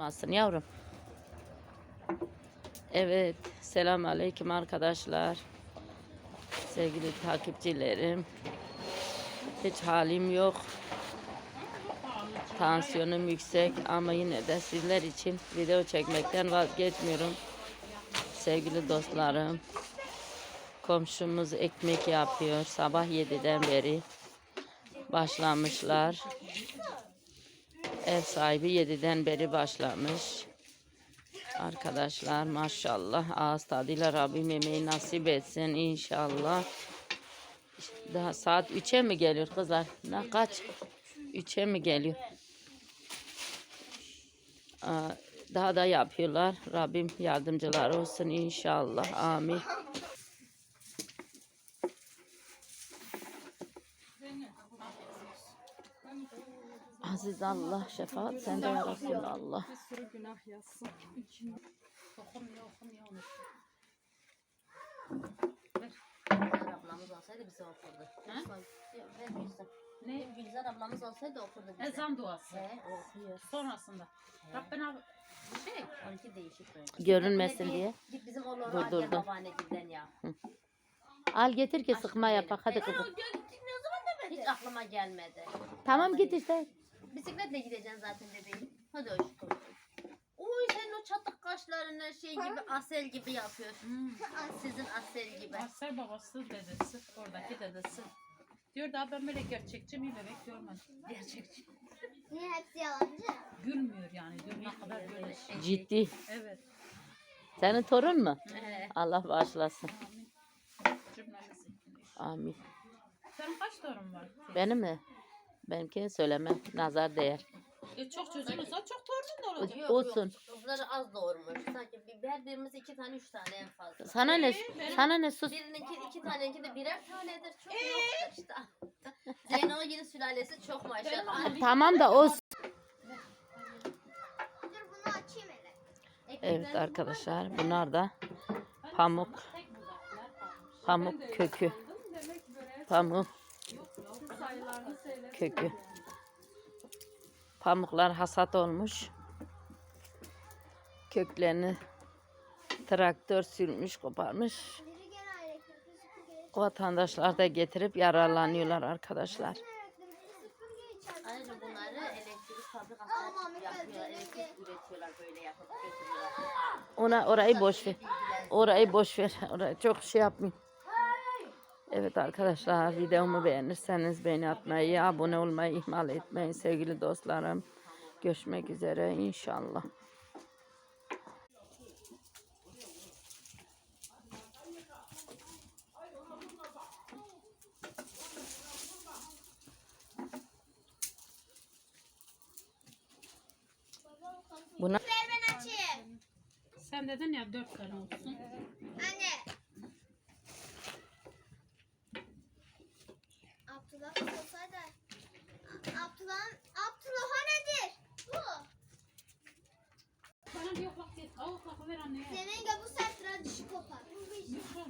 Olmasın yavrum. Evet, selam aleyküm arkadaşlar. Sevgili takipçilerim. Hiç halim yok. Tansiyonum yüksek ama yine de sizler için video çekmekten vazgeçmiyorum. Sevgili dostlarım. Komşumuz ekmek yapıyor sabah 7'den beri. Başlamışlar. Ev sahibi 7'den beri başlamış. Arkadaşlar maşallah ağız tadıyla Rabbim yemeği nasip etsin inşallah. Daha saat 3'e mi geliyor kızlar? Ne kaç? 3'e mi geliyor? Daha da yapıyorlar. Rabbim yardımcılar olsun inşallah. Amin. Aziz Allah şefaat sende ya Resulallah. Bir sürü günah yazsın. ablamız olsaydı bize okurdu. Ver Gülizar. Ne? Gülizar ablamız olsaydı okurdu bize. Ezan duası. He, okuyor. Sonrasında. Rabbena şey, Onunki değişik böyle. Görünmesin Bir- diye. Git bizim oğlanı Dur, dur, gel dur. babaannecinden ya. Al getir ki sıkma Aşkım yapak hadi kızım. Hiç aklıma gelmedi. Tamam git işte. Bisikletle gideceksin zaten bebeğim. Hadi aşkım. Oy senin o çatık kaşlarını şey gibi asel gibi yapıyorsun. Sizin asel gibi. Aser babası dedesi, oradaki dedesi. Diyor daha ben böyle gerçekçi bir bebek görmedim. Gerçekçi. Niye hepsi yalancı? Gülmüyor yani diyor ne kadar böyle şey. Ciddi. Evet. Senin torun mu? He. Allah bağışlasın. Cümlemiz için. Amin. Senin kaç torun var? Benim mi? Benimkini söylemem. Nazar değer. E, çok çocuğun olsa çok torunun da olacak. Yok, Olsun. Yok. Kızları az doğurmuş. Sanki bir verdiğimiz iki tane üç tane en fazla. Sana ne? Sana ne sus. Birininki iki taneninki de birer tanedir. Çok yoktur işte. Zeyno'nun yine sülalesi çok maşallah. Tamam da o. Dur bunu açayım hele. Evet arkadaşlar bunlar da pamuk. Pamuk kökü. Pamuk kökü. Pamuklar hasat olmuş. Köklerini traktör sürmüş, koparmış. Vatandaşlar da getirip yararlanıyorlar arkadaşlar. Ona orayı boş ver. Orayı boş ver. Orayı çok şey yapmayın. Evet arkadaşlar videomu beğenirseniz beğeni atmayı, abone olmayı ihmal etmeyin sevgili dostlarım. Görüşmek üzere inşallah. Buna. Sen dedin ya dört tane olsun. Anne. Abdullah, Abdullah nedir? Bu. Bana bir yoklak. Al yoklak ver anneye. Senin bu sertler dişi kopar. Bu benim. Yok,